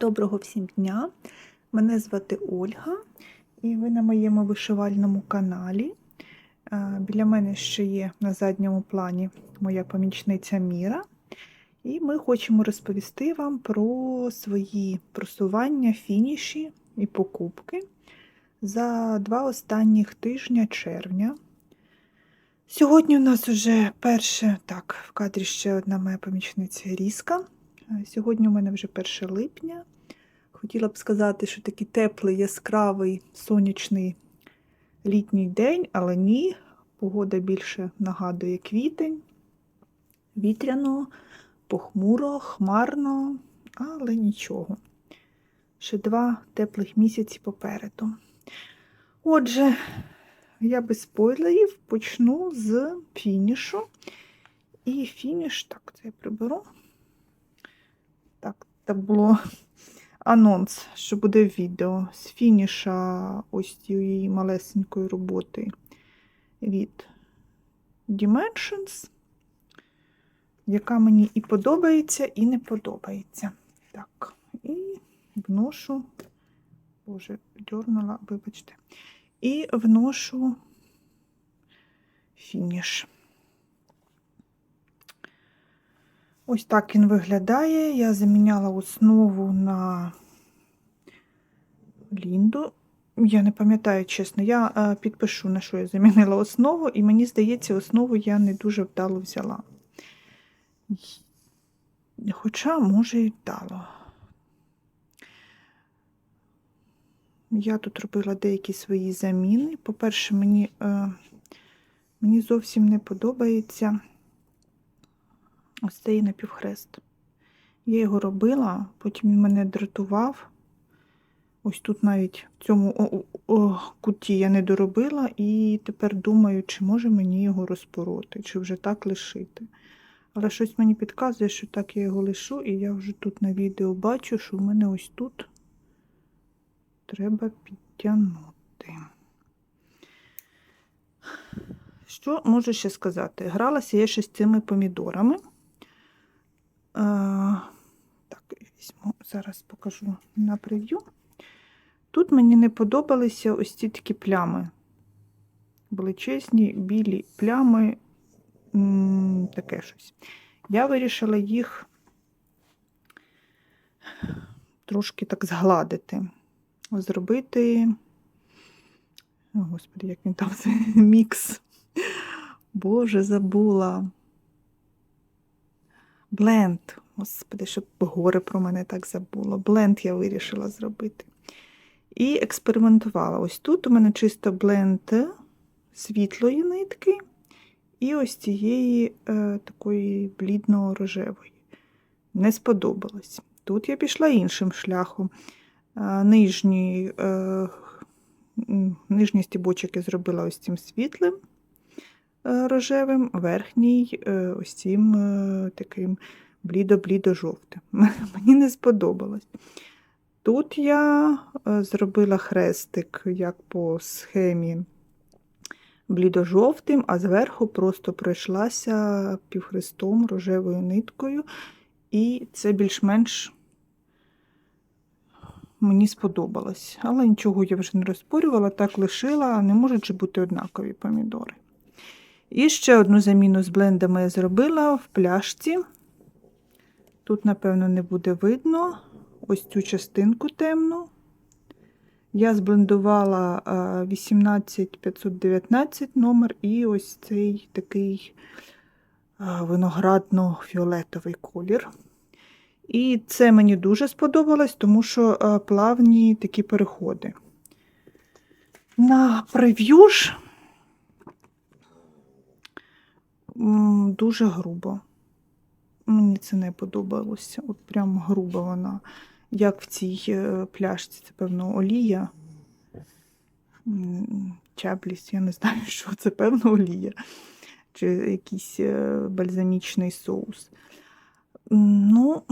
Доброго всім дня! Мене звати Ольга, і ви на моєму вишивальному каналі. Е, Біля мене ще є на задньому плані моя помічниця Міра. І ми хочемо розповісти вам про свої просування, фініші і покупки за два останніх тижня червня. Сьогодні у нас вже перше, так, в кадрі ще одна моя помічниця Різка. Е, Сьогодні у мене вже 1 липня. Хотіла б сказати, що такий теплий, яскравий, сонячний літній день, але ні, погода більше нагадує квітень, вітряно, похмуро, хмарно, але нічого. Ще два теплих місяці попереду. Отже, я без спойлерів почну з фінішу. І фініш, так, це я приберу. Так, було анонс, що буде відео з фініша ось цієї малесенької роботи від Dimensions, яка мені і подобається, і не подобається. Так, і вношу, боже, дьорнула, вибачте, і вношу фініш. Ось так він виглядає. Я заміняла основу на Лінду. Я не пам'ятаю, чесно, я е, підпишу, на що я замінила основу, і мені здається, основу я не дуже вдало взяла. Хоча, може, і вдало. Я тут робила деякі свої заміни. По-перше, мені, е, мені зовсім не подобається ось цей напівхрест. Я його робила, потім він мене дратував. Ось тут навіть в цьому о, о, куті я не доробила, і тепер думаю, чи може мені його розпороти, чи вже так лишити. Але щось мені підказує, що так я його лишу, і я вже тут на відео бачу, що в мене ось тут треба підтягнути. Що можу ще сказати? Гралася я ще з цими помідорами. Так, візьму, зараз покажу на прев'ю. Тут мені не подобалися ось ці такі плями. Величезні білі плями, таке щось. Я вирішила їх трошки так згладити, зробити. О, Господи, як він там мікс. Боже, забула. Бленд. Господи, щоб горе про мене так забуло. Бленд я вирішила зробити. І експериментувала. Ось тут у мене чисто бленд світлої нитки, і ось цієї е, такої блідно-рожевої. Не сподобалось. Тут я пішла іншим шляхом. Е, нижній, е, нижній стібочок зробила ось цим світлим рожевим, верхній ось цим таким блідо-блідо-жовтим. Мені не сподобалось. Тут я зробила хрестик, як по схемі блідо-жовтим, а зверху просто пройшлася півхрестом рожевою ниткою, і це більш-менш мені сподобалось. Але нічого я вже не розпорювала, так лишила, не можуть же бути однакові помідори. І ще одну заміну з блендами я зробила в пляшці. Тут, напевно, не буде видно ось цю частинку темну. Я зблендувала 18519 номер і ось цей такий виноградно-фіолетовий колір. І це мені дуже сподобалось, тому що плавні такі переходи. На прев'ю ж дуже грубо. Мені це не подобалося. От прям грубо вона, як в цій е, пляшці, це, певно, олія. Чабліс, я не знаю, що це, певно, олія. Чи якийсь е, бальзамічний соус. Ну,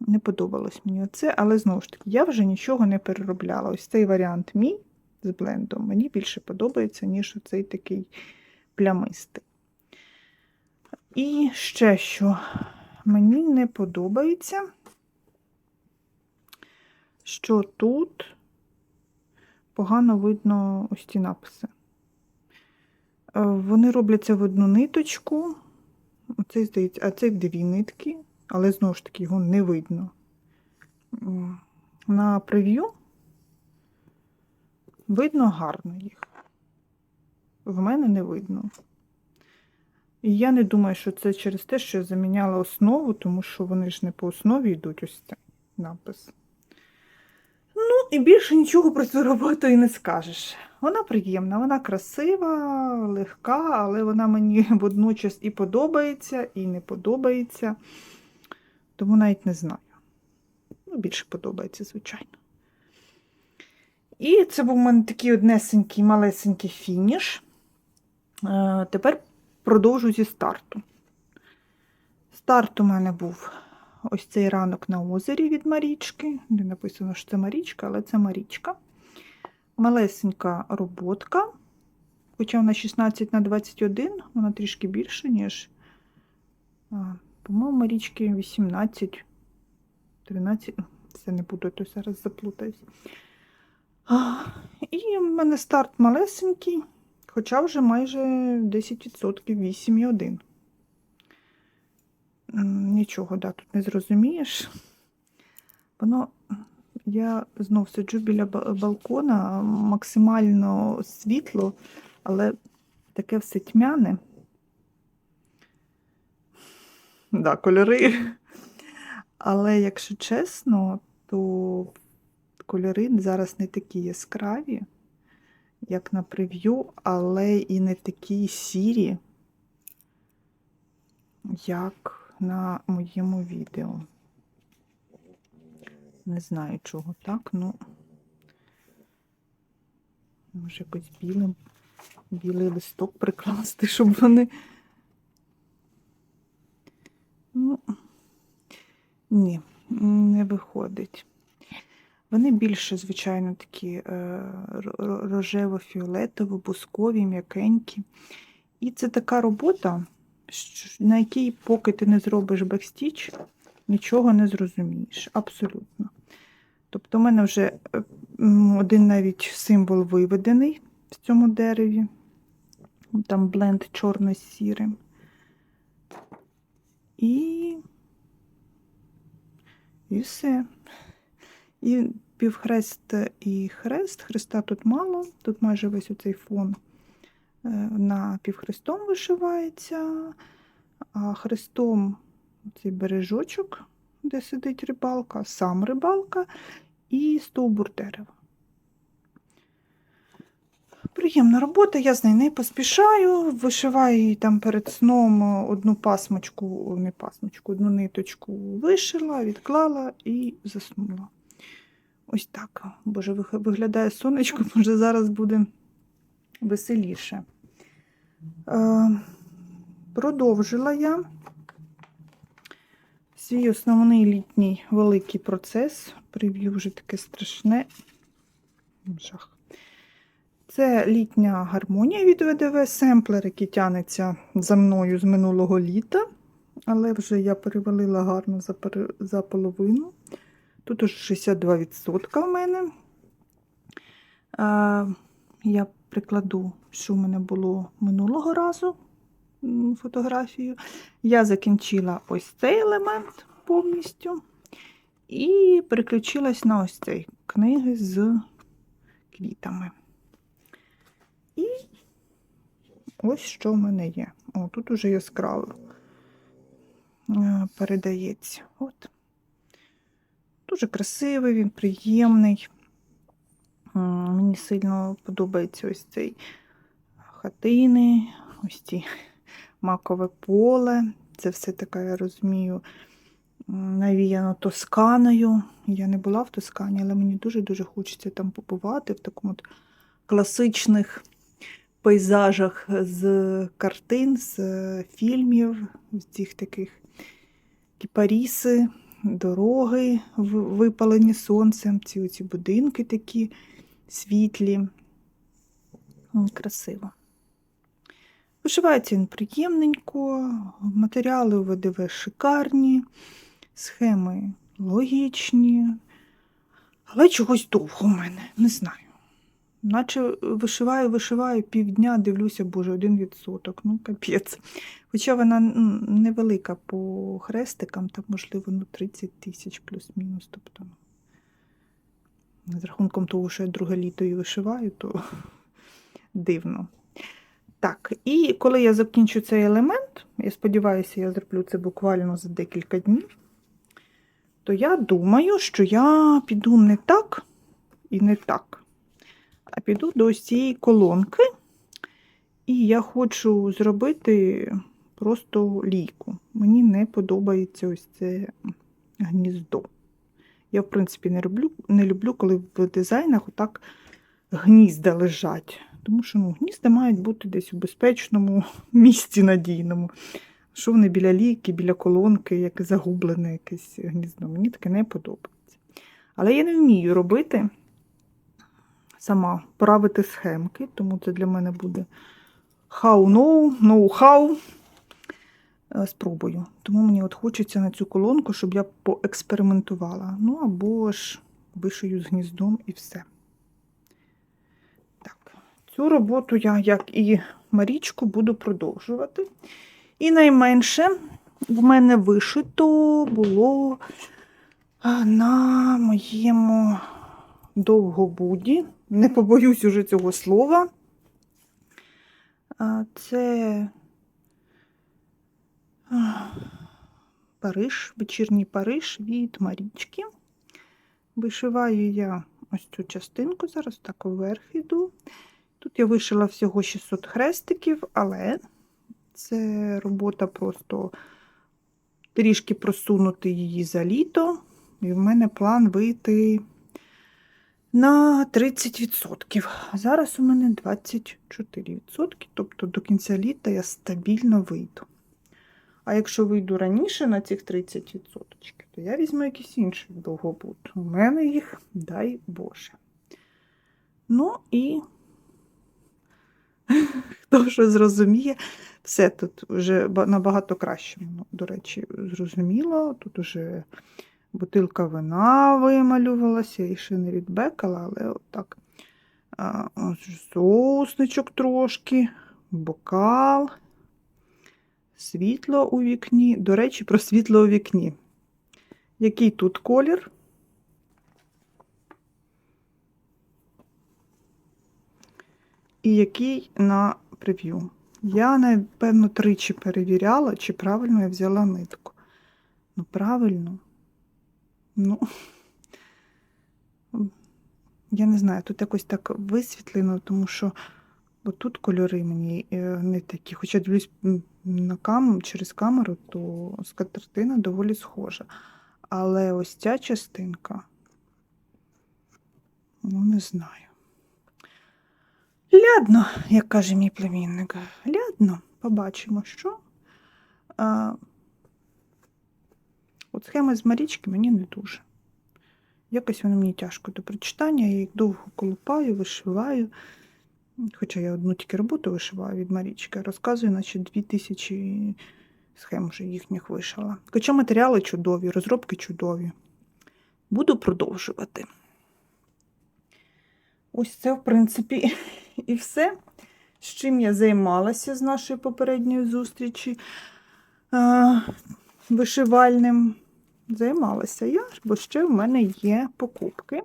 не подобалось мені оце, але знову ж таки, я вже нічого не переробляла. Ось цей варіант мій з блендом мені більше подобається, ніж оцей такий плямистий. І ще що мені не подобається, що тут погано видно ось ці написи. Е, Вони робляться в одну ниточку, оцей, здається, а це в дві нитки, але знову ж таки його не видно. На прев'ю видно гарно їх. В мене не видно. І я не думаю, що це через те, що я заміняла основу, тому що вони ж не по основі йдуть ось цей напис. Ну, і більше нічого про цю роботу і не скажеш. Вона приємна, вона красива, легка, але вона мені водночас і подобається, і не подобається. Тому навіть не знаю. Ну, більше подобається, звичайно. І це був у мене такий однесенький, малесенький фініш. Е, Тепер продовжу зі старту. Старт у мене був ось цей ранок на озері від Марічки. Не написано, що це Марічка, але це Марічка. Малесенька роботка. Хоча вона 16 на 21, вона трішки більше, ніж, по-моєму, Марічки 18, 13. Це не буду, то зараз заплутаюсь. І в мене старт малесенький, хоча вже майже 10%, 8,1. М, Нічого, да, тут не зрозумієш. Воно, я знов сиджу біля балкона, максимально світло, але таке все тьмяне. Да, кольори. Але якщо чесно, то кольори зараз не такі яскраві, як на прев'ю, але і не такі сірі, як на моєму відео. Не знаю, чого так, ну може якось білим, білий листок прикласти, щоб вони. Ну, ні, не виходить. Вони більше, звичайно, такі е, рожево-фіолетово, бускові, м'якенькі. І це така робота, на якій, поки ти не зробиш бекстіч, нічого не зрозумієш. Абсолютно. Тобто, у мене вже е, один навіть символ виведений в цьому дереві. Там бленд чорно-сірим. І, і все. І півхрест і хрест. Хреста тут мало, тут майже весь оцей фон е, на півхрестом вишивається, а хрестом цей бережочок, де сидить рибалка, сам рибалка і стовбур дерева. Приємна робота, я з нею не поспішаю, вишиваю її там перед сном одну пасмочку, не пасмочку, одну ниточку вишила, відклала і заснула. Ось так. Боже, виглядає сонечко, може зараз буде веселіше. Е, продовжила я свій основний літній великий процес. Прев'ю вже таке страшне. Жах. Це літня гармонія від ВДВ, семплер, який тянеться за мною з минулого літа, але вже я перевалила гарно за половину. Тут уже 62% в мене. Я прикладу, що в мене було минулого разу фотографію. Я закінчила ось цей елемент повністю і переключилась на ось цей книги з квітами. І ось що в мене є. О, тут уже яскраво е, передається. От. Дуже красивий, він приємний. Мені сильно подобається ось цей хатини, ось ці макове поле. Це все таке, я розумію, навіяно Тосканою. Я не була в Тоскані, але мені дуже-дуже хочеться там побувати в такому от класичних пейзажах з картин, з е, фільмів, з цих таких кіпаріси, дороги випалені сонцем, ці оці будинки такі світлі. Красиво. Вишивається він приємненько, матеріали у ВДВ шикарні, схеми логічні, Але чогось довго в мене, не знаю. Наче вишиваю, вишиваю півдня, дивлюся, боже, один відсоток. Ну, капець. Хоча вона невелика по хрестикам, там, можливо, ну, 30 тисяч плюс-мінус. Тобто, з рахунком того, що я друге літо і вишиваю, то дивно. Так, і коли я закінчу цей елемент, я сподіваюся, я зроблю це буквально за декілька днів, то я думаю, що я піду не так і не так, а піду до ось цієї колонки, і я хочу зробити просто лійку. Мені не подобається ось це гніздо. Я, в принципі, не люблю, не люблю, коли в дизайнах отак гнізда лежать. Тому що ну, гнізда мають бути десь у безпечному місці надійному. Що вони біля лійки, біля колонки, як загублене якесь гніздо. Мені таке не подобається. Але я не вмію робити сама правити схемки, тому це для мене буде how no, know how. Е, Спробую. Тому мені от хочеться на цю колонку, щоб я поекспериментувала. Ну або ж вишию з гніздом і все. Так, цю роботу я, як і Марічку, буду продовжувати. І найменше в мене вишито було на моєму довгобуді. Не побоюсь уже цього слова. Це а, Париж, вечірній Париж від Марічки. Вишиваю я ось цю частинку, зараз так вверх іду. Тут я вишила всього 600 хрестиків, але це робота просто трішки просунути її за літо. І в мене план вийти на 30%. Зараз у мене 24%, тобто до кінця літа я стабільно вийду. А якщо вийду раніше на цих 30%, то я візьму якийсь інший довгобуд. У мене їх, дай Боже. Ну і хто що зрозуміє, все тут вже набагато краще, ну, до речі, зрозуміло. Тут уже бутилка вина вималювалася, і ще не відбекала, але отак. Сосничок трошки, бокал, світло у вікні. До речі, про світло у вікні. Який тут колір? І який на прев'ю. Я, напевно, тричі перевіряла, чи правильно я взяла нитку. Ну, правильно. Ну, я не знаю, тут якось так висвітлено, тому що тут кольори мені е, не такі. Хоча дивлюсь на кам... через камеру, то скатертина доволі схожа. Але ось ця частинка, ну, не знаю. Лядно, як каже мій племінник. Лядно, побачимо, що. А, от схема з Марічки мені не дуже. Якось воно мені тяжко до прочитання, я їх довго колупаю, вишиваю. Хоча я одну тільки роботу вишиваю від Марічки, розказую, наче дві тисячі схем вже їхніх вишила. Хоча матеріали чудові, розробки чудові. Буду продовжувати. Ось це, в принципі, і все, з чим я займалася з нашої попередньої зустрічі а, вишивальним. Займалася я, бо ще в мене є покупки,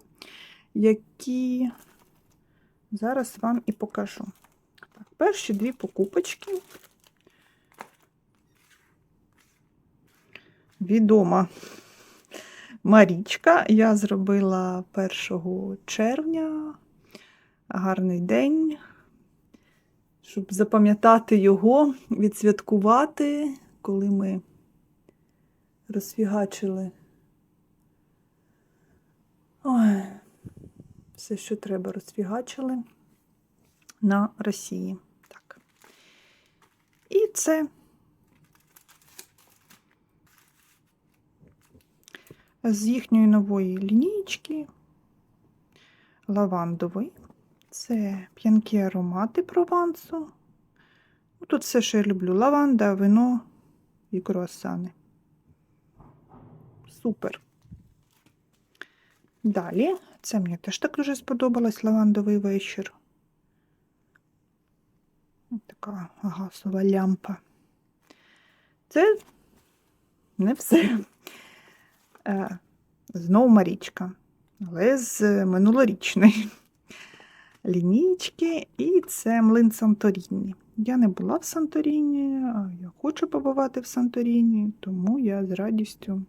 які зараз вам і покажу. Так, перші дві покупочки. Відома Марічка. Я зробила 1 червня. Гарний день, щоб запам'ятати його, відсвяткувати, коли ми розфігачили Ой, все, що треба, розфігачили на Росії. Так. І це з їхньої нової лінійки лавандовий. Це п'янкі аромати провансу. Ну, Тут все, що я люблю: лаванда, вино і круасани. Супер. Далі, це мені теж так дуже сподобалось лавандовий вечір. Така газова лямпа. Це не все. Е, Знову Марічка, але з минулорічної лінійки, і це млин Санторіні. Я не була в Санторіні, а я хочу побувати в Санторіні, тому я з радістю,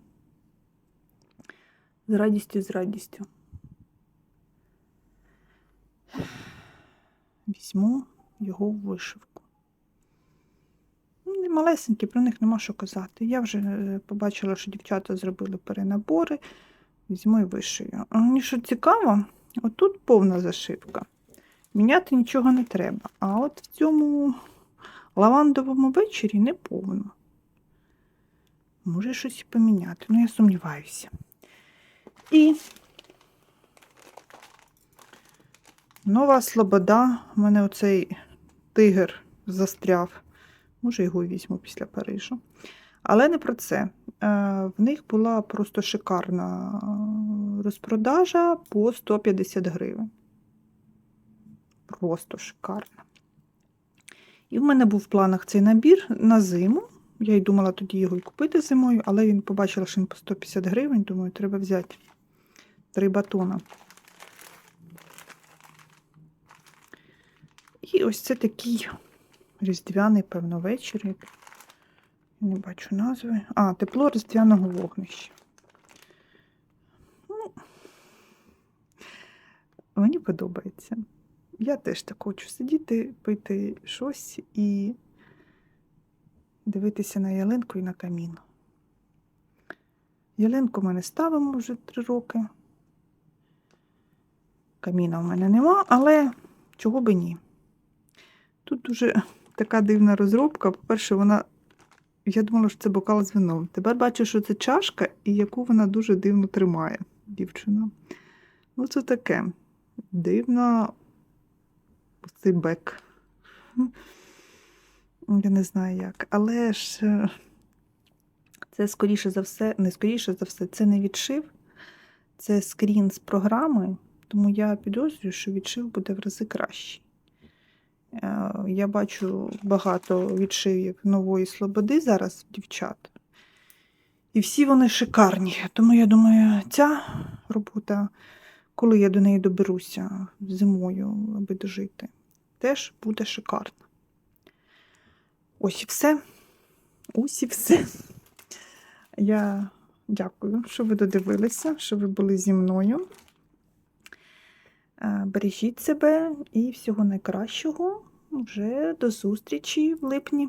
з радістю, з радістю візьму його в вишивку. Ну, Малесенькі, про них нема що казати. Я вже е, побачила, що дівчата зробили перенабори. Візьму і вишию. Мені що цікаво, отут повна зашивка. Міняти нічого не треба. А от в цьому лавандовому вечорі не повно. Може щось і поміняти, ну я сумніваюся. І нова слобода. У мене оцей тигр застряв. Може, його візьму після Парижу. Але не про це. Е, В них була просто шикарна розпродажа по 150 гривень. Просто шикарна. І в мене був в планах цей набір на зиму. Я й думала тоді його і купити зимою, але він побачила, що він по 150 гривень. Думаю, треба взяти три батона. І ось це такий різдвяний, певно, вечір. не бачу назви. А, тепло різдвяного вогнища. Ну, мені подобається. Я теж так хочу сидіти, пити щось і дивитися на ялинку і на камін. Ялинку ми не ставимо вже три роки. Каміна в мене нема, але чого би ні. Тут дуже така дивна розробка. По-перше, вона. Я думала, що це бокал з вином. Тепер бачу, що це чашка, і яку вона дуже дивно тримає, дівчина. Ну, це таке. Дивно цей бек. Я не знаю як. Але ж е, це скоріше за все, не скоріше за все, це не відшив, це скрін з програми, тому я підозрюю, що відшив буде в рази кращий. Я бачу багато відшивів нової слободи зараз дівчат. І всі вони шикарні. Тому я думаю, ця робота, коли я до неї доберуся зимою, аби дожити, теж буде шикарна. Ось і все. Ось і все. Я дякую, що ви додивилися, що ви були зі мною. Е, Бережіть себе і всього найкращого. Вже до зустрічі в липні.